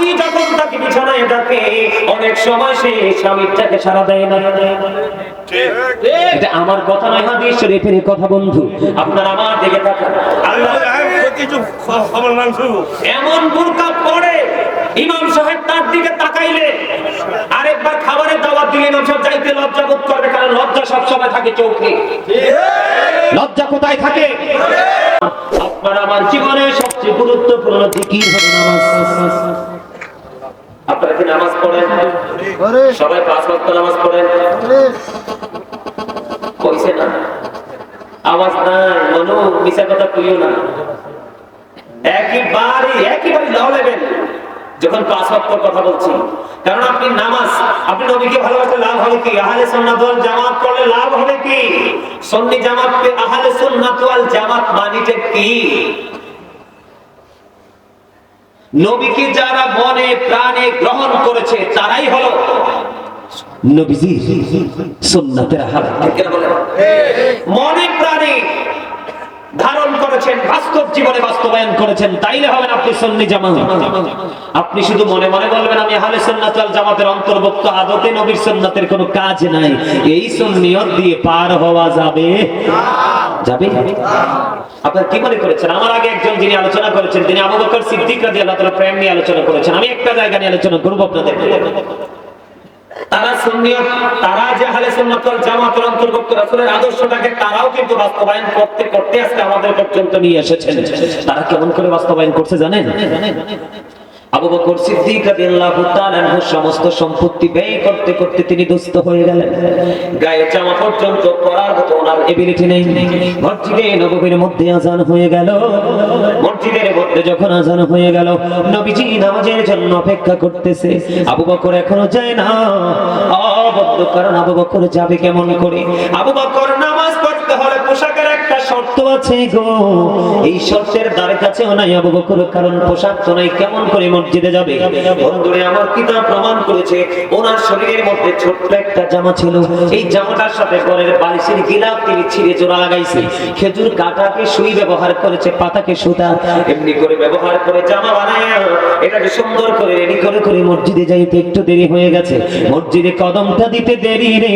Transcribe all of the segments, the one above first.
স্বামী যখন তাকে বিছানায় ডাকে অনেক সময় সে স্বামীরটাকে সারা দেয় না। এটা আমার কথা নয় হাদিস শরীফের কথা বন্ধু। আপনার আমার দিকে তাকান। আল্লাহ কিছু খবর মাংস এমন বোরকা পড়ে ইমাম সাহেব তার দিকে তাকাইলে আরেকবার খাবারের দাওয়াত দিলে ইমাম সাহেব যাইতে লজ্জা বোধ করবে কারণ লজ্জা সবসময় থাকে চৌকি লজ্জা কোথায় থাকে? আপনার আমার জীবনের সবচেয়ে গুরুত্বপূর্ণ জিকির হলো নামাজ। আপনারা কি নামাজ পড়েন? সবাই পাঁচ ওয়াক্ত নামাজ পড়েন? কইছে না। আওয়াজ নাই। মনো মিশা কথা কইও না। একেবারে একেবারে লাও লেভেল যখন পাঁচ ওয়াক্তর কথা বলছি। কারণ আপনি নামাজ আপনি নবীকে ভালোবাসলে লাভ হবে কি? আহলে সুন্নাত ওয়াল জামাত করলে লাভ হবে কি? সুন্নি জামাত পে আহলে সুন্নাত ওয়াল জামাত মানিতে কি? নবীকে যারা মনে প্রাণে গ্রহণ করেছে তারাই হলো নবীজি সুন্নাতের হাত মনে প্রাণে ধারণ করেছেন, বাস্তব জীবনে বাস্তবায়ন করেছেন, তাইলে হবেন আপনি সন্নি জামা আপনি শুধু মনে মনে বলবেন, আমি আহলে সুন্নাত ওয়াল জামাতের অন্তর্ভুক্ত, আদতে নবীর সুন্নাতের কোনো কাজ নাই। এই সুন্নিয়ত দিয়ে পার হওয়া যাবে? যাবে? আপনার কি মনে করেছেন? আমার আগে একজন যিনি আলোচনা করেছেন, তিনি আবু বকর সিদ্দিক রাদিয়াল্লাহু তাআলা প্রেম নিয়ে আলোচনা করেছেন। আমি একটা জায়গা নিয়ে আলোচনা করব আপনাদের তারা সুন্নিয়ত তারা যে হালে সুন্নত ওয়াল জামাতের অন্তর্ভুক্ত, রাসূলের আদর্শটাকে তারাও কিন্তু বাস্তবায়ন করতে করতে আজকে আমাদের পর্যন্ত নিয়ে এসেছেন। তারা কেমন করে বাস্তবায়ন করছে জানেন? আবু বকর সিদ্দিক রাদিয়াল্লাহু তাআলা আনহু সমস্ত সম্পত্তি ব্যয় করতে করতে তিনি দুস্থ হয়ে গেলেন। গায়ে জামা পর্যন্ত পরার মতো ওনার এবিলিটি নেই। মসজিদে নববীর মধ্যে আজান হয়ে গেল। মসজিদের মধ্যে যখন আজান হয়ে গেল, নবীজি নামাজের জন্য অপেক্ষা করতেছে। আবু বকর এখনও যায় না। অবদ্ধ কারণ আবু বকর যাবে কেমন করে? আবু বকর নামাজ হলে পোশাকের একটা শর্ত আছে গো। এই শর্তের দ্বারে নাই আবু বকর, কারণ পোশাক তো নাই, কেমন করে মসজিদে যাবে? বন্ধুরে, আমার প্রমাণ করেছে, ওনার শরীরের মধ্যে ছোট্ট একটা জামা ছিল। এই জামাটার সাথে বালিশের গিলাপ তিনি ছিঁড়ে জোড়া লাগাইছে। খেজুর কাটাকে সুই ব্যবহার করেছে, পাতাকে সুতা। এমনি করে ব্যবহার করে জামা বানায়। এটাকে সুন্দর করে রেডি করে করে মসজিদে যাইতে একটু দেরি হয়ে গেছে। মসজিদে কদমটা দিতে দেরি রে।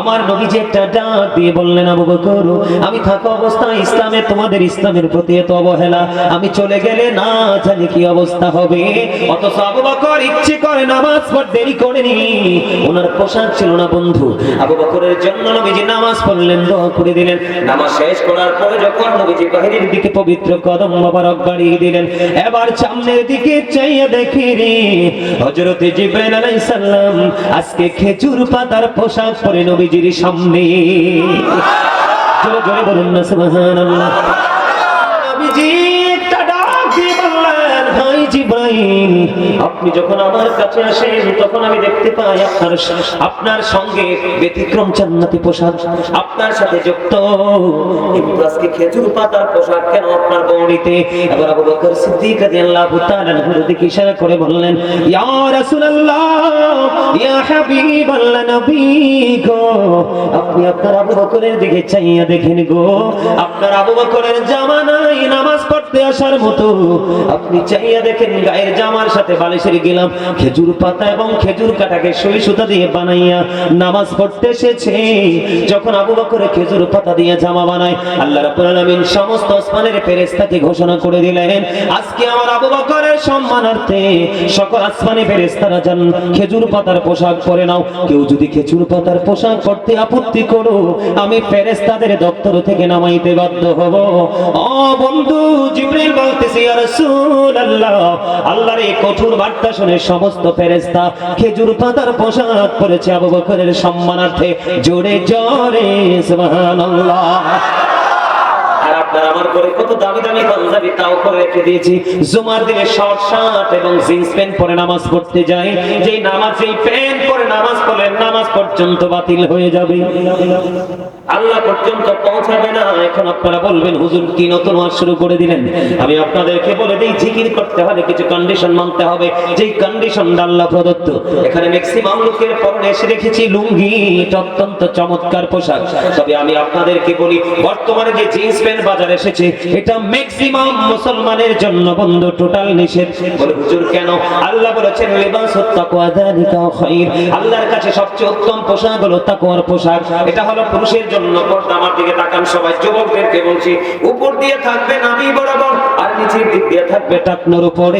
আমার নবীজি একটা ডাক দিয়ে বললেন, আবু বকর আমি থাকা অবস্থায় ইসলামে, তোমাদের ইসলামের প্রতি এত অবহেলা। আমি চলে গেলে না জানি কি অবস্থা হবে। অথচ আবু বকর ইচ্ছে করে নামাজ পড়, দেরি করেনি। ওনার পোশাক ছিল না বন্ধু। আবু বকরের জন্য নবীজি নামাজ পড়লেন, দোয়া করে দিলেন। নামাজ শেষ করার পরে যখন নবীজি বাহিরের দিকে পবিত্র কদম মোবারক বাড়িয়ে দিলেন, এবার সামনের দিকে চাইয়া দেখি রে, হযরতে জিবরাইল আলাইহিস সালাম আজকে খেজুর পাতার পোশাক পরে নবীজির সামনে। জোরে জোরে বলুন না সুবহানাল্লাহ। আপনি যখন আমার কাছে আসেন, তখন আমি দেখতে পাই আপনার আপনার সঙ্গে ব্যতিক্রম জান্নাতি পোশাক আপনার সাথে যুক্ত। খেজুর পাতার পোশাক কেন আপনার এবার আবু বকরের দিকে চাইয়া দেখেন গো। আপনার আবু বকরের জামা নামাজ পড়তে আসার মতো আপনি চাইয়া দেখেন গায়ের জামার সাথে বালিশের গেলাম, খেজুর পাতা এবং খেজুর কাটাকে সই সুতা দিয়ে বানাইয়া নামাজ পড়তে এসেছে। যখন আবু খেজুর পাতা দিয়ে জামা বানায়, আল্লাহ রাব্বুল আলামিন সমস্ত আসমানের ফেরেশতাকে ঘোষণা করে দিলেন, আজকে আমার আবু বকরের সম্মানার্থে সকল ফেরেশতারা খেজুর পাতার পোশাক পরে নাও। কেউ যদি খেজুর পাতার পোশাক পরতে আপত্তি করো, আমি ফেরেশতাদের দপ্তর থেকে নামাইতে বাধ্য হব। ও বন্ধু জিবরিল বলতেছে, ইয়া রাসূলুল্লাহ আল্লাহর এই কঠোর বার্তা শুনে সমস্ত ফেরেশতা খেজুর পাতার পোশাক পরেছে আবু বকরের সম্মানার্থে। জোরে জোরে, সুবহানাল্লাহ। আমার করে কত দামি দামি পাঞ্জাবি তাও করে রেখে দিয়েছি। জুমার দিনে শর্ট শার্ট এবং জিন্স প্যান্ট পরে নামাজ পড়তে যেই নামাজ এই প্যান্ট নামাজ পড়লেন নামাজ পর্যন্ত বাতিল হয়ে যাবে। আল্লাহ পর্যন্ত পৌঁছাবে না। এখন আপনারা বলবেন, হুজুর, কি নতুন ওয়াজ শুরু করে দিলেন? আমি আপনাদেরকে বলে দিই, জিকির করতে হলে কিছু কন্ডিশন মানতে হবে। যেই কন্ডিশন আল্লাহ প্রদত্ত, এখানে ম্যাক্সিমাম লোকের পরনে এসে দেখেছি, লুঙ্গি অত্যন্ত চমৎকার পোশাক। তবে আমি আপনাদেরকে বলি, বর্তমানে যে জিন্স প্যান্ট বাজার এসেছে, এটা ম্যাক্সিমাম মুসলমানের জন্য বন্ধ টোটাল নিষেধ। বলে, হুজুর, কেন? আল্লাহ বলেছেন লিবাস তাকওয়া যালিকা খায়র আল্লাহর কাছে সবচেয়ে উত্তম পোশাক হলো তাকওয়ার পোশাক। এটা হলো পুরুষের জন্য। পর্দা আমার দিকে তাকান সবাই, যুবকদেরকে বলছি, উপর দিয়ে থাকবে নাভি বরাবর, আর নিচের দিক দিয়ে থাকবে টাকনোর উপরে।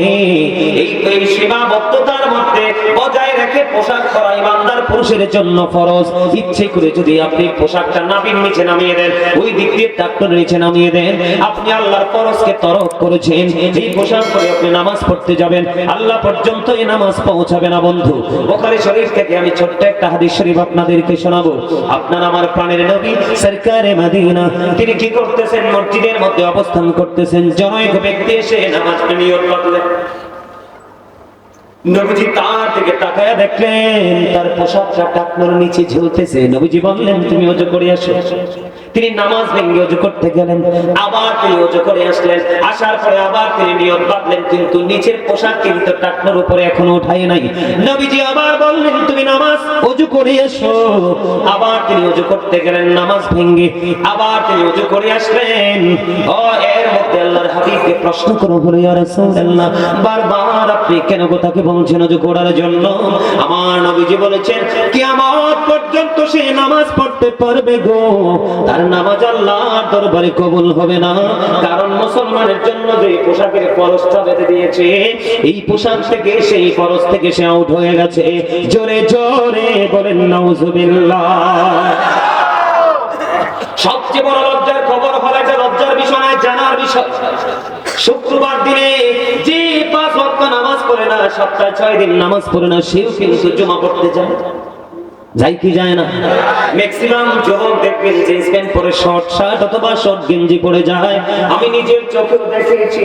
এই এই সীমাবদ্ধতার মধ্যে বজায় রেখে পোশাক পরা ইমানদার পুরুষের জন্য ফরজ। ইচ্ছে করে যদি আপনি পোশাকটা নাভির নিচে নামিয়ে দেন, ওই দিক দিয়ে টাকনোর নিচে নামিয়ে দেন, আপনি আল্লাহর ফরজকে তরক করেছেন। এই পোশাক পরে আপনি নামাজ পড়তে যাবেন, আল্লাহ পর্যন্ত এই নামাজ পৌঁছাবে না বন্ধু। বোখারি শরীফ থেকে আমি ছোট্ট একটা হাদিস শরীফ আপনাদেরকে শোনাবো। আপনার আমার প্রাণের নবী, সরকারে মদিনা, তিনি কি করতেছেন? মসজিদের মধ্যে অবস্থান করতেছেন। জনৈক ব্যক্তি এসে নামাজ নিয়োগ করলেন নবীজি তার দিকে দেখলেন, তার নিচে ঝুলতেছে। নবীজি বললেন, তুমি করে তিনি নামাজ করতে গেলেন, আবার তিনি করে আসলেন। আসার পরে আবার তিনি বাঁধলেন, কিন্তু নিচের পোশাক কিন্তু টাকনোর উপরে এখনও উঠাই নাই। নবীজি আবার বললেন, তুমি নামাজ অজু করে এসো আবার তিনি অজু করতে গেলেন, নামাজ ভেঙে আবার তিনি অজু করে আসলেন। ও, এর আল্লাহর হাবিবকে প্রশ্ন ইয়া রাসূলুল্লাহ, বারবার আপনি কেন বলছেন অজু করার জন্য? আমার নবীজি বলেছেন, কিয়ামত পর্যন্ত সে নামাজ পড়তে পারবে গো। তার নামাজ আল্লাহর দরবারে কবুল হবে না। কারণ মুসলমানের জন্য যে পোশাকের বেঁধে দিয়েছে, এই পোশাক থেকে, সেই থেকে সে আউট হয়ে গেছে। জোরে জোরে বলেন, নাউজুবিল্লাহ। সবচেয়ে বড় লজ্জার খবর হলো যে লজ্জার বিষয় নয়, জানার বিষয় শুক্রবার দিনে যে পাঁচ ওয়াক্ত নামাজ পড়ে না, সপ্তাহে ছয় দিন নামাজ পড়ে না, সেও কিন্তু জমা পড়তে যায়। যাই কি যায় না? ম্যাক্সিমাম যুবক দেখবেন জিন্স প্যান্ট পরে শর্ট শার্ট অথবা শর্ট গেঞ্জি পরে যায়। আমি নিজের চোখে দেখেছি,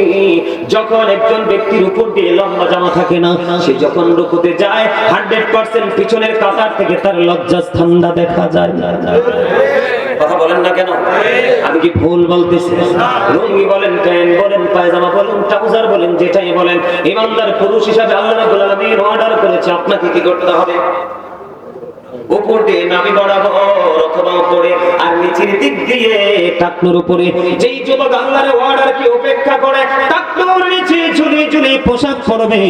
যখন একজন ব্যক্তির উপর দিয়ে লম্বা জামা থাকে না, সে যখন রুকুতে যায় হান্ড্রেড পার্সেন্ট পিছনের কাতার থেকে তার লজ্জাস্থানটা দেখা যায়। কথা বলেন না কেন? আমি কি ভুল বলতেছি? লুঙ্গি বলেন প্যান্ট বলেন, পায়জামা বলেন, ট্রাউজার বলেন, যেটাই বলেন, ইমানদার পুরুষ হিসাবে আল্লাহ রাব্বুল অর্ডার করেছে, আপনাকে কি করতে হবে? উপর নামি বরাবর অথবা উপরে আর নিচের দিক দিয়ে টাকনোর উপরে। যেই যুবক আল্লাহর অর্ডারকে উপেক্ষা করে, টাকনোর নিচে ঝুলি ঝুলি পোশাক পরবে।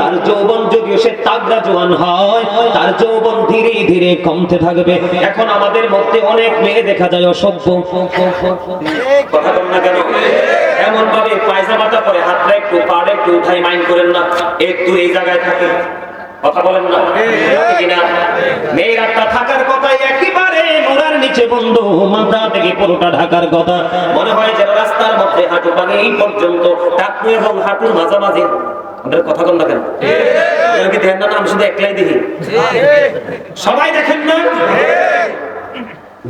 তার যৌবন যদিও সে তাগড়া জোয়ান হয়, তার যৌবন ধীরে ধীরে কমতে থাকবে। এখন আমাদের মধ্যে অনেক মেয়ে দেখা যায় অসভ্য। কথা বল না কেন? এমন ভাবে পায়জামাটা পরে হাতটা একটু পাড়ে একটু উঠাই মাইন্ড করেন না। একটু এই জায়গায় থাকে কথা বলেন না। কিনা? মেয়েরা তা থাকার কথা একেবারে মোড়ার নিচে বন্ধ মাথা থেকে পুরোটা ঢাকার কথা। মনে হয় যেন রাস্তার মধ্যে হাঁটু পানি এই পর্যন্ত টাকু এবং হাঁটুর মাঝামাঝি। ওদের কথা বল না কেন? আপনারা দেখেন না না? আমি শুধু একলাই দেখি। সবাই দেখেন না?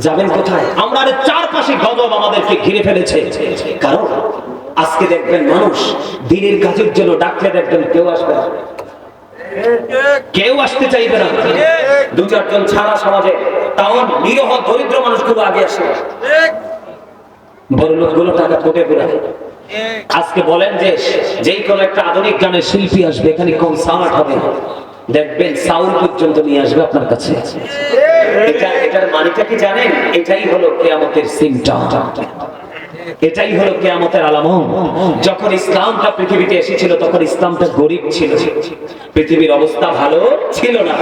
যাবেন কোথায়? আমরা চারপাশে গজব আমাদেরকে ঘিরে ফেলেছে। কারণ আজকে দেখবেন মানুষ দিনের কাজের জন্য ডাকলে দেখবেন কেউ আসবে কেউ আসতে চাইবে না। দু চারজন ছাড়া সমাজে তাও নিরহ দরিদ্র মানুষগুলো আগে আসে। বড় লোকগুলো টাকা কোটে ফেরা আজকে বলেন যে, যেই কোন একটা আধুনিক গানের শিল্পী আসবে, এখানে কনসার্ট হবে। দেখবেন সাউন্ড পর্যন্ত নিয়ে আসবে আপনার কাছে। এটা, এটার মানেটা কি জানেন? এটাই হলো কেয়ামতের সিমটম এটাই হলো কেয়ামতের আলামত। যখন ইসলামটা পৃথিবীতে এসেছিল তখন ইসলামটা গরিব ছিল। পৃথিবীর অবস্থা ভালো ছিল না।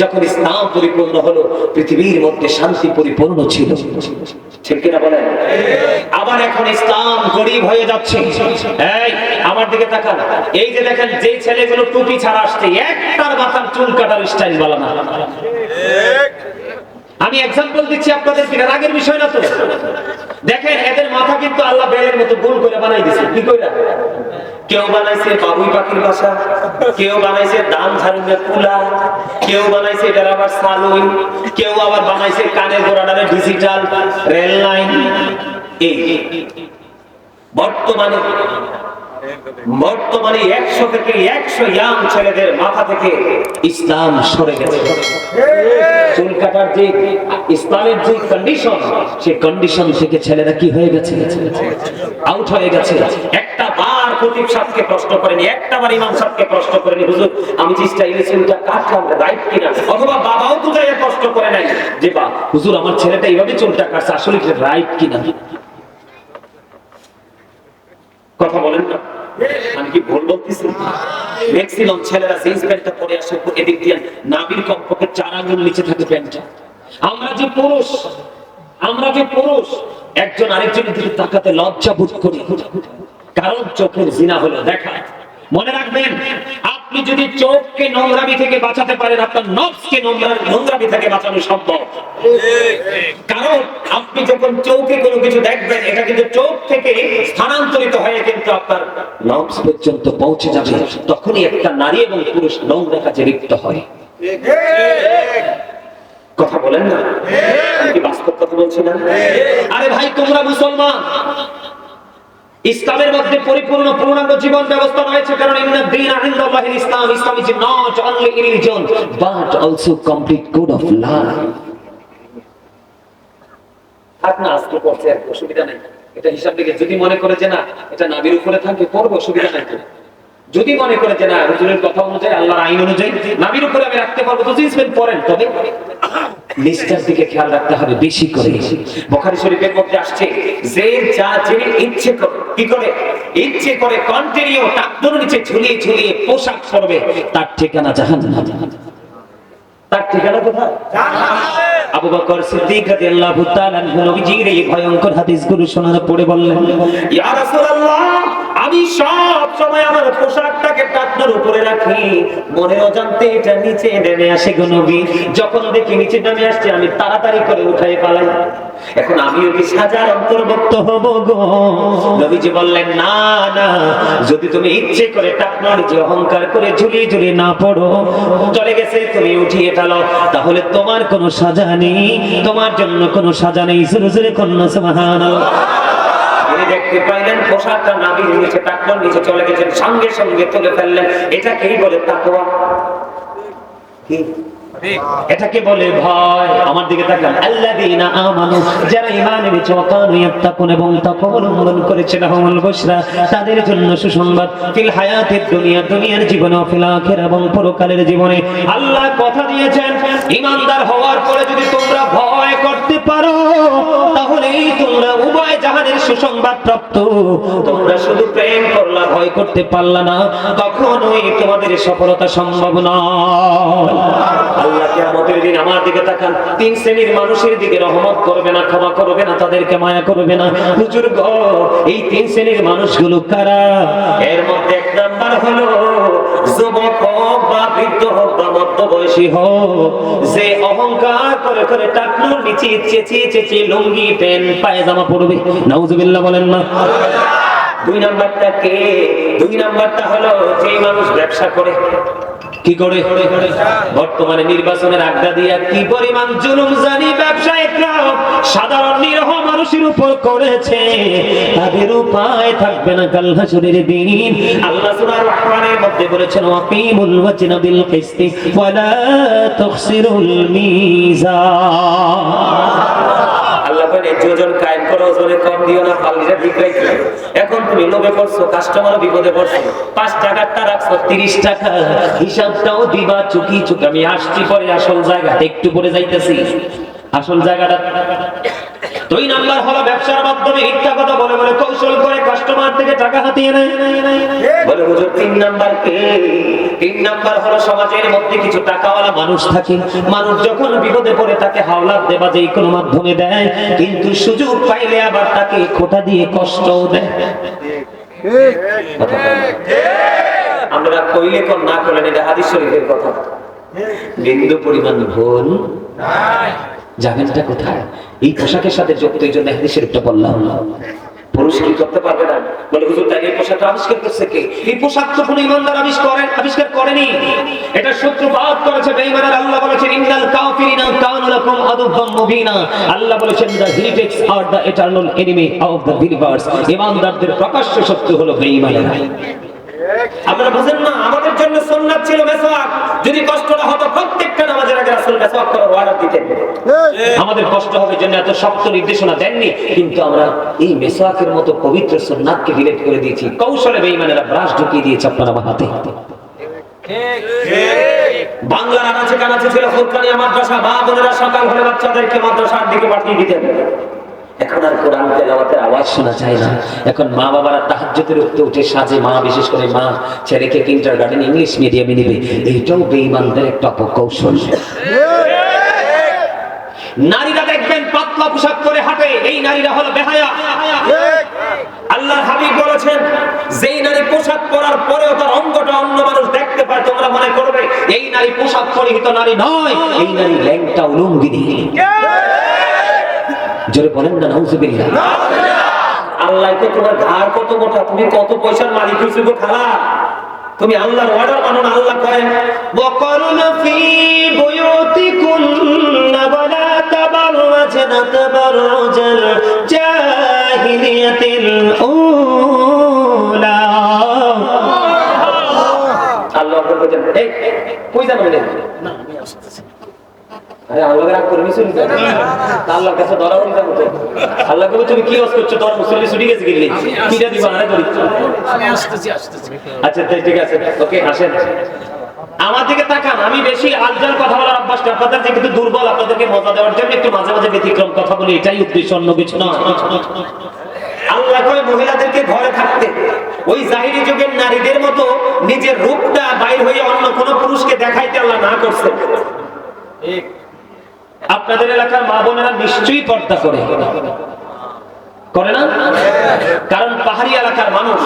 যখন ইসলাম পরিপূর্ণ হলো পৃথিবীর মধ্যে শান্তি পরিপূর্ণ ছিল। ঠিক কিনা বলেন? আবার এখন ইসলাম গরিব হয়ে যাচ্ছে। এই আমার দিকে তাকান। এই যে দেখেন যে ছেলেগুলো টুপি ছাড়া আসছে একটার মাথার চুল কাটার স্টাইল বলা না। আমি এক্সাম্পল দিচ্ছি আপনাদের রাগের বিষয় না তো। দেখেন, এদের মাথা কিন্তু আল্লাহ বেলের মতো গোল করে বানাই দিছে। কি কইরা? কেউ বানাইছে বাবুই পাখির বাসা, কেউ বানাইছে দান ঝাড়ুনের কুলা কেউ বানাইছে এটার আবার সালুই কেউ আবার বানাইছে কানের গোড়াটারে ডিজিটাল রেল লাইন। এই, বর্তমানে বর্তমানে একশো থেকে একশো ইয়াং ছেলেদের মাথা থেকে ইসলাম সরে গেছে। চুল যে ইসলামের যে কন্ডিশন সেই কন্ডিশন থেকে ছেলেরা কি হয়ে গেছে? আউট হয়ে গেছে। একটা বার প্রদীপ সাহকে প্রশ্ন করেনি, একটা বার ইমাম সাহকে প্রশ্ন করেনি। হুজুর, আমি যে স্টাইলে চুলটা কাটলাম রাইট কিনা? অথবা বাবাও তো যাই প্রশ্ন করে নাই যে, বা, হুজুর, আমার ছেলেটা এইভাবে চুলটা কাটছে আসলে রাইট কিনা? কথা বলেন না আমি কি ছেলেরা জিন্স প্যান্টটা পরে আসে, এদিক দিয়ে নাবির কমপক্ষে চার আঙুল নিচে থাকে প্যান্টটা আমরা যে পুরুষ, আমরা যে পুরুষ, একজন আরেকজনের দিকে তাকাতে লজ্জা বোধ করি। কারণ চোখের জিনা হলো দেখা। মনে রাখবেন আপনি যদি চোখকে নোংরামি থেকে বাঁচাতে পারেন, আপনার নফসকে নোংরা নোংরামি থেকে বাঁচানো সম্ভব। কারণ আপনি যখন চোখে কোনো কিছু দেখবেন, এটা কিন্তু চোখ থেকে স্থানান্তরিত হয়ে কিন্তু আপনার নফস পর্যন্ত পৌঁছে যাবে। তখনই একটা নারী এবং পুরুষ নোংরা কাজে লিপ্ত হয়। কথা বলেন না? বাস্তব কথা বলছি না? আরে ভাই, তোমরা মুসলমান। ইসলামের মধ্যে পরিপূর্ণ পূর্ণাঙ্গ জীবন ব্যবস্থা রয়েছে, কারণ ইন্না দ্বীন ইনদাল্লাহিল ইসলাম Islam is not only religion but also complete code of life থাক না, আজকে পড়ছে আর অসুবিধা নাই। এটা হিসাব থেকে যদি মনে করে যে না, এটা নাবির উপরে থাকবে পড়ব, অসুবিধা নাই যদি মনে করে যে না, হুজুরের কথা অনুযায়ী, আল্লাহর আইন অনুযায়ী, নাবির উপরে আমি রাখতে পারব, তো জিন্স পরেন তবে। নিষ্ঠার দিকে খেয়াল রাখতে হবে বেশি করে। বখারি শরীফের মধ্যে আসছে যে যা যে ইচ্ছে করে কি করে? ইচ্ছে করে কন্টিনিউ টাকদুর নিচে ঝুলিয়ে ঝুলিয়ে পোশাক পরবে তার ঠিকানা জাহান্নাম। তার ঠিকানা কোথায়? আবু বকর সিদ্দিক রাদিয়াল্লাহু তাআলা নবীজির এই ভয়ঙ্কর হাদিসগুলো শোনার পরে বললেন ইয়া রাসূলুল্লাহ আমি সব সময় আমার পোশাকটাকে টাকনার উপরে রাখি। মনে অজান্তে এটা নিচে নেমে আসে গো নবী। যখন দেখি নিচে নেমে আসছে, আমি তাড়াতাড়ি করে উঠাই পালাই এখন আমিও কি সাজার অন্তর্ভুক্ত হব গো? নবীজি বললেন, না না, যদি তুমি ইচ্ছে করে টাকনার যে অহংকার করে ঝুলিয়ে ঝুলিয়ে না পড়ো, চলে গেছে, তুমি উঠিয়ে ফেলো। তাহলে তোমার কোনো সাজা নেই, তোমার জন্য কোনো সাজা নেই। জোরে জোরে কন্যা, সুবহানাল্লাহ। দেখতে পাইলেন পোশাকটা নাবির নিচে টাকবার নিচে চলে গেছেন সঙ্গে সঙ্গে তুলে ফেললেন। এটাকেই বলে তাকওয়া? কি? এটাকে বলে ভয়? আমার দিকে তাকান। আল্লাযীনা আমানু যারা ঈমান এনেছে ওয়াকানু ইয়াত্তাকুন এবং তাকওয়া অবলম্বন করেছে লাহুমুল বুশরা তাদের জন্য সুসংবাদ। ফিল হায়াতিদ দুনিয়া দুনিয়ার জীবনে ও ফিল আখিরা এবং পরকালের জীবনে। আল্লাহ কথা দিয়েছেন ঈমানদার হওয়ার পরে যদি তোমরা ভয় পারো, তাহলেই তোমরা উভয় জাহানের সুসংবাদ প্রাপ্ত তোমরা শুধু প্রেম করলা, ভয় করতে পারলা না, কখনোই তোমাদের সফলতা সম্ভব আল্লাহ দিন আমার দিকে তাকান। তিন শ্রেণির মানুষের দিকে রহমত করবে না, ক্ষমা করবে না, তাদেরকে মায়া করবে না। হুজুর গো, এই তিন শ্রেণির মানুষগুলো কারা? এর মধ্যে এক নাম্বার হলো, যুবক বা বৃদ্ধ হোক বা মধ্যবয়সী হোক, যে অহংকার করে করে টাকনুর নিচে লুঙ্গি, প্যান্ট, পায়জামা পরবে। নাউজুবিল্লাহ বলেন না। দুই নাম্বারটা কে? দুই নাম্বারটা হলো যে মানুষ ব্যবসা করে কি করে? বর্তমানে নির্বাচনের আড্ডা দিয়া কি পরিমাণ জুলুম জানি ব্যবসায়িকরা সাধারণ নিরহ মানুষের উপর করেছে। তাদের উপায় থাকবে না কাল হাসুরের দিন। আল্লাহ সূরা রহমানের মধ্যে বলেছেন, ওয়াকিমুল ওয়াজনা বিল কিসতি ওয়ালা তুখসিরুল মিজান। বলে যোজন কায়েম করো ওজনে কম দিও না হালিরা ঠিক রাখো এখন তুমি লোভে পড়ছো কাস্টমারও বিপদে পড়ছো। পাঁচ টাকারটা রাখছো, তিরিশ টাকা। হিসাবটাও দিবা, চুকি চুকি। আমি আসছি পরে আসল জায়গা একটু পরে যাইতেছি। আসল জায়গাটা দুই নাম্বার হলো ব্যবসার মাধ্যমে মিথ্যা কথা বলে বলে কৌশল করে কাস্টমার থেকে টাকা হাতিয়ে নেয়। বলে তিন নাম্বার কে? তিন নাম্বার হলো সমাজের মধ্যে কিছু টাকাওয়ালা মানুষ থাকে। মানুষ যখন বিপদে পড়ে তাকে দেবা যেই কোনো মাধ্যমে দেয়, কিন্তু সুযোগ পাইলে আবার তাকে খোটা দিয়ে কষ্টও দেয়। আমরা কইলে কোন না করলেন এটা হাদিস শরীফের কথা। বিন্দু পরিমাণ ভুল। যাবেনটা কোথায়? এই পোশাকের সাথে যুক্ত এই জন্য হাদিস শরীফটা বললাম। পুরুষ কি করতে পারবে না? বলে, হুজুর, তাই এই পোশাকটা আবিষ্কার করছে কে? এই পোশাক তো কোনো ইমানদার আবিষ্কার করেন আবিষ্কার করেনি। এটা সূত্রপাত করেছে, বেঈমানের আল্লাহ বলেছেন, ইন্নাল কাফিরিনা কানু লাকুম আদুব্বাম মুবিনা। আল্লাহ বলেছেন, the heritage R the eternal enemy of the believers ইমানদারদের প্রকাশ্য শত্রু হলো বেঈমানেরা। আপনারা বুঝেন না আমাদের জন্য সুন্নাত ছিল মেসওয়াক। যদি কষ্টটা হতো প্রত্যেকটা নামাজের আগে রাসূল মেসওয়াক করার অর্ডার দিতেন। আমাদের কষ্ট হবে জন্য এত শক্ত নির্দেশনা দেননি কিন্তু আমরা এই মেসওয়াকের মতো পবিত্র সুন্নাতকে ডিলেট করে দিয়েছি। কৌশলে বেঈমানেরা ব্রাশ ঢুকিয়ে দিয়েছে আপনার হাতে। বাংলার আনাচে কানাচে ছিল ফুরকানিয়া মাদ্রাসা মা বোনেরা সকাল হলে বাচ্চাদেরকে মাদ্রাসার দিকে পাঠিয়ে দিতেন। এখন আর কোরআন তেলাওয়াতের আওয়াজ শোনা যায় না। এখন মা বাবারা তাহাজ্জুদের উঠতে উঠে সাজে মা, বিশেষ করে মা, ছেলেকে কিন্টার গার্ডেন ইংলিশ মিডিয়ামে নেবে। এইটাও বেঈমানদের একটা অপকৌশল। নারীরা দেখবেন পাতলা পোশাক পরে হাঁটে, এই নারীরা হলো বেহায়া। আল্লাহ হাবিব বলেছেন, যেই নারী পোশাক পরার পরেও তার অঙ্গটা অন্য মানুষ দেখতে পায়, তোমরা মনে করবে, এই নারী পোশাক পরিহিত নারী নয়, এই নারী ল্যাংটা উলঙ্গিনী। জোরে বলেন না নাউজুবিল্লাহ। আল্লাহকে তোমার ঘর কত মোটা তুমি কত পয়সার মালিক হইছো গো খালা? তুমি আল্লাহর অর্ডার মানো না আল্লাহ কয় বকরুন ফি বুয়ুতিকুন বুয়ুতিকুন্না ওয়ালা তাবাররাজনা তাবাররাজাল জাহিলিয়াতিল উলা। আল্লাহ বলেন এই কই জানো না আমি আসতেছি। আরে আল্লাহ রাগ করে মিশে আল্লাহর কাছে ধরা উনি যাব তো। আল্লাহ কবে তুমি কি করছ? তোমার মুসল্লি ছুটি গেছে গেলি কিটা দিবা আরে ধরি আচ্ছা ঠিক আছে। ওকে আসেন। আমার দিকে তাকান। আমি বেশি আলজাল কথা বলার অভ্যাস আপনাদের যে কিন্তু দুর্বল আপনাদেরকে মজা দেওয়ার জন্য একটু মাঝে মাঝে ব্যতিক্রম কথা বলি। এটাই উদ্দেশ্য অন্য কিছু না আল্লাহ কয় মহিলাদেরকে ঘরে থাকতে। ওই জাহিরি যুগের নারীদের মতো নিজের রূপটা বাইর হয়ে অন্য কোন পুরুষকে দেখাইতে আল্লাহ না করছে। আপনাদের এলাকার মা বোনেরা নিশ্চয়ই পর্দা করে। করে না? কারণ পাহাড়ি এলাকার মানুষ,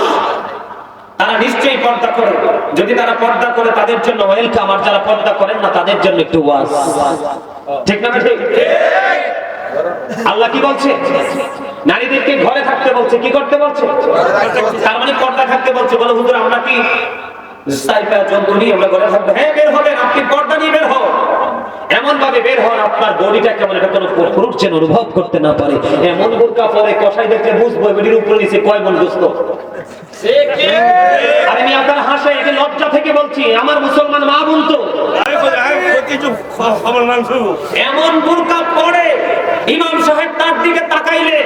তারা নিশ্চয়ই পর্দা করে। যদি তারা পর্দা করে, তাদের জন্য ওয়েলকাম। আর যারা পর্দা করেন না, তাদের জন্য একটু ওয়াজ। ঠিক না ঠিক আল্লাহ কি বলছে? নারীদেরকে ঘরে থাকতে বলছে। কি করতে বলছে? তার মানে পর্দা থাকতে বলছে। বলে, হুজুর, আমরা কি সাইপা জন্তু নিয়ে আমরা ঘরে থাকব। হ্যাঁ বের হবেন আপনি পর্দা নিয়ে বের হন। এমন ভাবে বের হন আপনার বডিটা কেমন এটা কোনো পুরুষ যেন অনুভব করতে না পারে। এমন বোরকা পরে কষাই দেখলে বুঝব উপরে নিচে কয় মন বুঝতো আর আমি আপনার হাসে এটা লজ্জা থেকে বলছি আমার মুসলমান মা বোন তো। আমি বলি, আমি কিছু খবর মাংস এমন বোরকা পরে ইমাম সাহেব তার দিকে তাকাইলে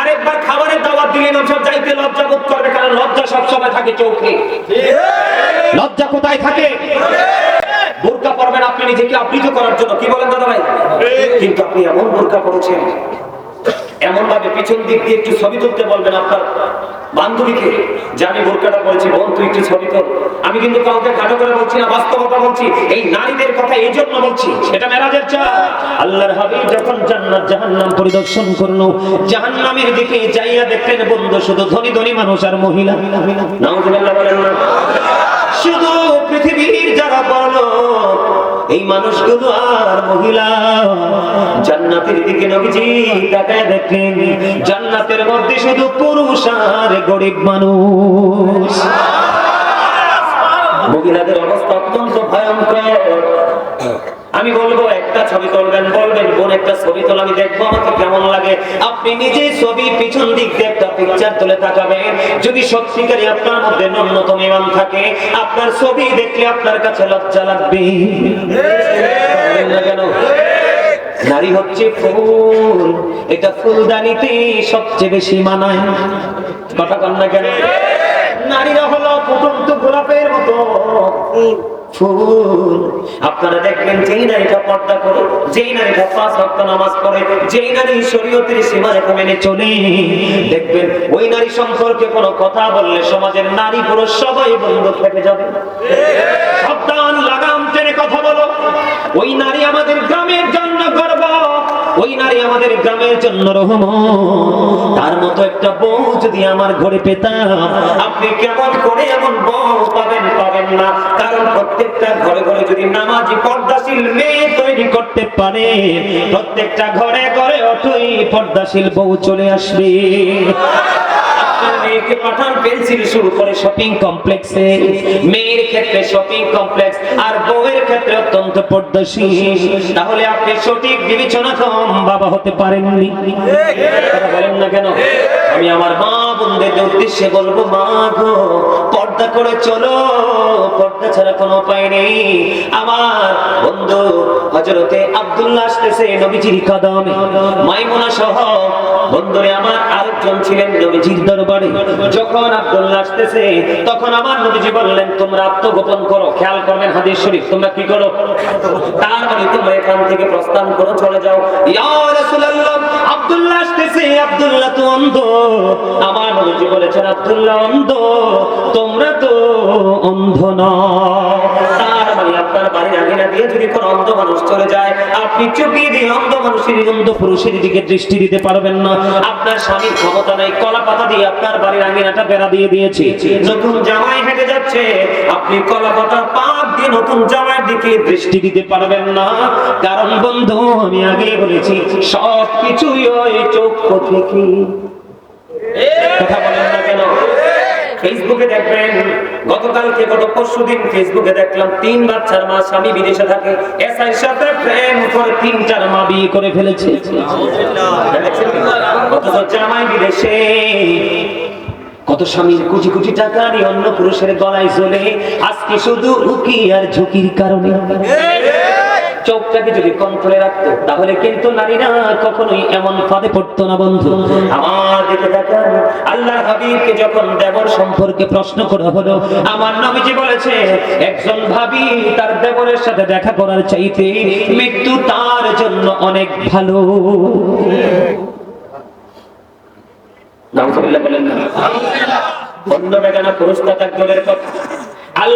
আরেকবার খাবারের দাওয়াত দিলে ইমাম সাহেব যাইতে লজ্জা বোধ করবে, কারণ লজ্জা সবসময় থাকে চোখে লজ্জা কোথায় থাকে? বোরকা পরবেন আপনি নিজেকে আবৃত করার জন্য। কি বলেন দাদা ভাই কিন্তু আপনি এমন বোরকা পরেছেন এমন ভাবে পিছন দিক দিয়ে একটু ছবি তুলতে বলবেন আপনার বান্ধবীকে যে আমি বোরকাটা পরেছি বোন তুই একটু ছবি তোল। আমি কিন্তু কাউকে খাটো করে বলছি না বাস্তবতা বলছি। এই নারীদের কথা এই জন্য বলছি সেটা মেরাজের চা আল্লাহর হাবিব যখন জান্নাত জাহান্নাম পরিদর্শন করল জাহান্নামের দিকে যাইয়া দেখলেন বন্ধু শুধু ধনী ধনী মানুষ আর মহিলা। নাউজুবিল্লাহ বলেন না। শুধু পৃথিবীর যারা বড় এই মানুষগুলো আর মহিলা। জান্নাতের দিকে নবীজি তাকায় দেখেন জান্নাতের মধ্যে শুধু পুরুষ আর গরিব মানুষ। মহিলাদের অবস্থা অত্যন্ত ভয়ঙ্কর। আমি বলব, একটা ছবি তুলবেন, বলবেন। বোন একটা ছবি তোলা, আমি দেখব আমাকে কেমন লাগে। আপনি নিজে ছবি পিছন দিক দিয়ে একটা পিকচার তুলে তাকাবেন। যদি সত্যিকারই আপনার মধ্যে ন্যূনতম ইমান থাকে, আপনার ছবি দেখলে আপনার কাছে লজ্জা লাগবে। কেন? নারী হচ্ছে ফুল, এটা ফুলদানিতে সবচেয়ে বেশি মানায়। কথা কন না কেন? নারীরা হলো ফুটন্ত গোলাপের মতো। ফুল। আপনারা দেখবেন যেই নারীটা পর্দা করে যেই নারীটা পাঁচ নামাজ পড়ে যেই নারী শরীয়তের সীমা রেখা মেনে চলে। দেখবেন ওই নারী সম্পর্কে কোনো কথা বললে সমাজের নারী পুরুষ সবাই বন্ধ থেকে যাবে। সাবধান লাগাম টেনে কথা বলো। ওই নারী আমাদের গ্রামের জন্য আমাদের গ্রামের জন্য রহম। তার মতো একটা বউ যদি আমার ঘরে পেতাম, আপনি কেমন করে এমন বউ পাবেন পাবেন না। কারণ প্রত্যেকটা ঘরে ঘরে যদি নামাজি পর্দাশীল মেয়ে তৈরি করতে পারে, প্রত্যেকটা ঘরে ঘরে অটই পর্দাশীল বউ চলে আসবে। মেয়েকে পাঠান, পেন্সিল শুরু করে শপিং কমপ্লেক্সে মেয়ের ক্ষেত্রে শপিং কমপ্লেক্স আর বউয়ের ক্ষেত্রে অত্যন্ত পর্দাশীল তাহলে আপনি সঠিক বিবেচনা কম, বাবা হতে পারেননি। কথা বলেন না কেন? আমি আমার মা বোনদের উদ্দেশ্যে বলব, মা গো, পর্দা করে চলো, পর্দা ছাড়া কোনো উপায় নেই। আমার বন্ধু হজরতে আব্দুল্লাহ আসতেছে নবীজির কদমে। মাইমুনা সহ বন্ধুরে, আমার আরেকজন ছিলেন নবীজির দরবারে। যখন আব্দুল্লাহ আসতেছে, তখন আমার নবীজি বললেন, তোমরা আত্মগোপন করো, খেয়াল করবেন হাদিস শরীফ, তোমরা কি করো? তার মানে তোমরা এখান থেকে প্রস্থান করো চলে যাও। ইয়া রাসূলুল্লাহ, আব্দুল্লাহ আসতেছে, আব্দুল্লাহ, তো অন্ধ। আমার নবীজি বলেছেন, আব্দুল্লাহ, অন্ধ। তোমরা তো অন্ধ নও। দিকে দৃষ্টি দিতে পারবেন না। কারণ বন্ধু, আমি আগেই বলেছি সব কিছুই ওই চক্ষু থেকে কথা বলেন না কেন? ফেসবুকে দেখবেন, গতকালকে, গত পরশু দিন ফেসবুকে দেখলাম, তিন বাচ্চার মা স্বামী বিদেশে থাকে। এসআই সাথে প্রেম করে তিন চার মা বিয়ে করে ফেলেছে। বিদেশে, কত স্বামীর কোটি কোটি টাকা নিয়ে অন্য পুরুষের গলায় জ্বলে, আজকে শুধু উকি আর ঝুঁকির কারণে। চোখটাকে যদি কন্ট্রোলে রাখতো, তাহলে কিন্তু নারীরা কখনোই এমন ফাঁদে পড়তো না, বন্ধু। আমার দিকে তাকান আল্লাহ হাবিবকে যখন দেবর সম্পর্কে প্রশ্ন করা হলো, আমার নবীজি বলেছে, একজন ভাবি তার দেবরের সাথে দেখা করার চাইতে মৃত্যু তার জন্য অনেক ভালো। বলেন না। অন্য বেগানা কথা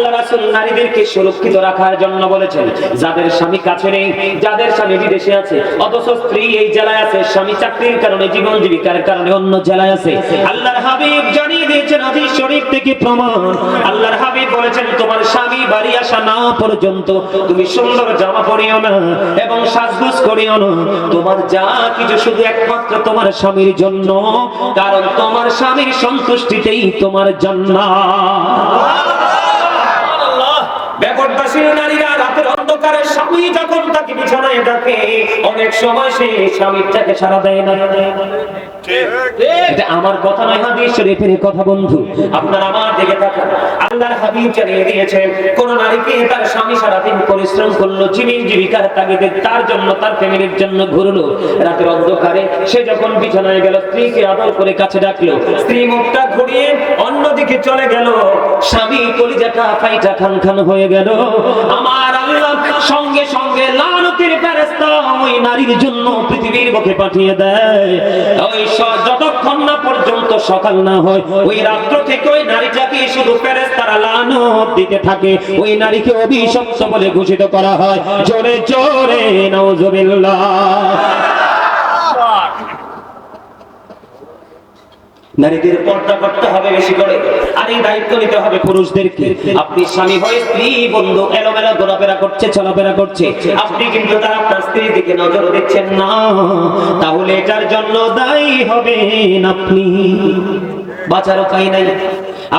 আল্লাহ রাসূল নারীদেরকে সুরক্ষিত রাখার জন্য বলেছেন, যাদের স্বামী কাছে নেই, যাদের স্বামী বিদেশে আছে, অথচ স্ত্রী এই জেলায় আছে, স্বামী চাকরির কারণে, জীবন জীবিকার কারণে অন্য জেলায় আছে। আল্লাহর হাবিব জানিয়ে দিয়েছেন হাদিস শরীফ থেকে প্রমাণ। আল্লাহর হাবিব বলেছেন, তোমার স্বামী বাড়ি আসা না পর্যন্ত তুমি সুন্দর জামা পরিও না এবং সাজগোজ করিও না। তোমার যা কিছু শুধু একমাত্র তোমার স্বামীর জন্য, কারণ তোমার স্বামীর সন্তুষ্টিতেই তোমার জন্য ব্যাপারদাসীর নারীরা রাতের অন্ধকারে স্বামী যখন তাকে বিছানায় ডাকে অনেক সময় সে স্বামীর তাকে সারা দেয় না। আমার কথা নয় হাদিস শরীফের কথা বন্ধু। আপনারা আমার দিকে তাকান। আল্লাহর হাবিব জানিয়ে দিয়েছেন কোন নারীকে তার স্বামী সারাদিন পরিশ্রম করল জীবন জীবিকার তাগিদে, তার জন্য, তার ফ্যামিলির জন্য ঘুরলো। রাতের অন্ধকারে সে যখন বিছানায় গেল, স্ত্রীকে আদর করে কাছে ডাকলো। স্ত্রী মুখটা ঘুরিয়ে অন্যদিকে চলে গেল। স্বামী কলিজাটা ফাইটা খান খান হয়ে গেল। আমার আল্লাহ সঙ্গে সঙ্গে লানতের ফেরেশতা ওই নারীর জন্য পৃথিবীর বুকে পাঠিয়ে দেয়। ওই যতক্ষণ না পর্যন্ত সকাল না হয়, ওই রাত্র থেকে ওই নারীটাকে শুধু ফেরেশতারা লানত দিতে থাকে। ওই নারীকে অভিশপ্ত বলে ঘোষিত করা হয়। জোরে জোরে, নাউজুবিল্লাহ। নারীদের পর্দা করতে হবে বেশি করে, আর এই দায়িত্ব নিতে হবে পুরুষদেরকে। আপনি স্বামী হয়ে স্ত্রী, বন্ধু, এলোমেলো, ঘোরাফেরা করছে, চলাফেরা করছে। আপনি কিন্তু তার আপনার স্ত্রীর দিকে নজর দিচ্ছেন না। তাহলে এটার জন্য দায়ী হবেন আপনি। বাঁচার উপায় নাই।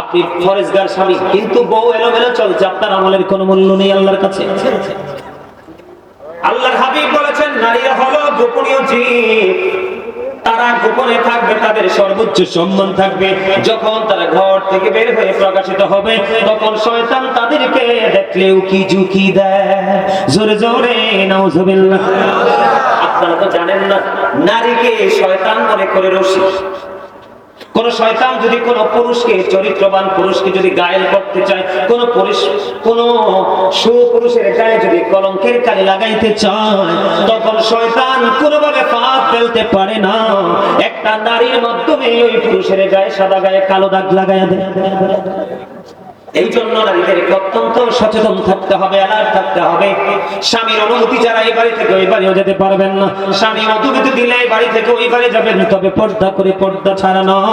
আপনি ফরেজগার স্বামী, কিন্তু বউ এলো এলোমেলো চলছে, আপনার আমলের কোনো মূল্য নেই আল্লাহর কাছে। আল্লাহর হাবিব বলেছেন, নারীরা হলো গোপনীয় জীব। তারা গোপনে থাকবে, তাদের সর্বোচ্চ সম্মান থাকবে। যখন তারা ঘর থেকে বের হয়ে প্রকাশিত হবে, তখন শয়তান তাদেরকে দেখলেও কি ঝুঁকি দেয়? জোরে জোরে, নাউজুবিল্লাহ। আপনারা তো জানেন না, নারীকে শয়তান মনে করে রশি কোন শয়তান যদি কোন পুরুষকে, চরিত্রবান পুরুষকে যদি গায়েল করতে চায়, কোন পুরুষ, কোন সুপুরুষের গায়ে যদি কলঙ্কের কালি লাগাইতে চায়, তখন শয়তান কোনোভাবে পাপ ফেলতে পারে না। একটা নারীর মাধ্যমে ওই পুরুষের গায়ে সাদা গায়ে কালো দাগ লাগাইয়া দেয়। এই জন্য নারীদেরকে অত্যন্ত সচেতন থাকতে হবে অ্যালার্ট থাকতে হবে। স্বামীর অনুমতি ছাড়া এই বাড়ি থেকে ওই বাড়িও যেতে পারবেন না। স্বামী অনুমতি দিলে এই বাড়ি থেকে ওই বাড়ি যাবেন, তবে পর্দা করে পর্দা ছাড়া নয়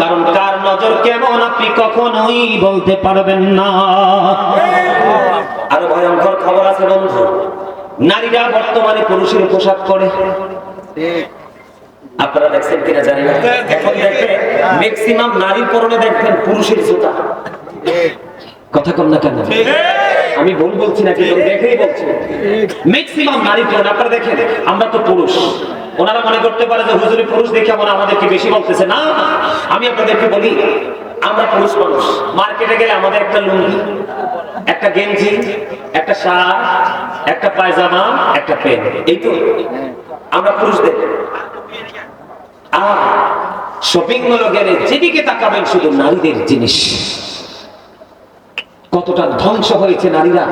কারণ কার নজর কেমন আপনি কখনোই বলতে পারবেন না। আরও ভয়ঙ্কর খবর আছে বন্ধু। নারীরা বর্তমানে পুরুষের পোশাক পরে। আপনারা দেখছেন কিনা জানি না। এখন দেখবেন ম্যাক্সিমাম নারীর পরনে দেখবেন পুরুষের জুতা। কথা কম না কেন? আমি ভুল বলছি না কিন্তু দেখেই বলছি। ম্যাক্সিমাম নারী পরনে আপনারা দেখেন, আমরা তো পুরুষ। ওনারা মনে করতে পারে যে হুজুরি পুরুষ দেখে মনে আমাদেরকে বেশি বলতেছে। না, আমি আপনাদেরকে বলি, আমরা পুরুষ মানুষ। মার্কেটে গেলে আমাদের একটা লুঙ্গি, একটা গেঞ্জি, একটা শার্ট একটা পায়জামা, একটা প্যান্ট। এই তো, আমরা পুরুষদের। আর শপিং মলে গেলে যেদিকে তাকাবেন শুধু নারীদের জিনিস। কতটা ধ্বংস হয়েছে নারীরা,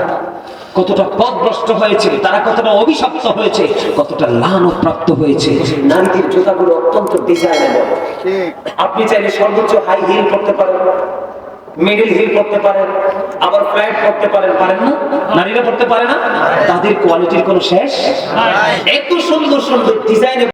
কতটা পদভ্রষ্ট হয়েছে, তারা কতটা অভিশপ্ত হয়েছে, কতটা লানও প্রাপ্ত হয়েছে। নারীদের জুতাগুলো অত্যন্ত ডিজাইনেবল আপনি চাইলে সর্বোচ্চ হাই হিল করতে পারেন মিডিল হিল করতে পারেন, আবার ফ্ল্যাট করতে পারেন পারেন না? নারীরা করতে পারে না? তাদের কোয়ালিটির কোনো শেষ এত সুন্দর সুন্দর ডিজাইনে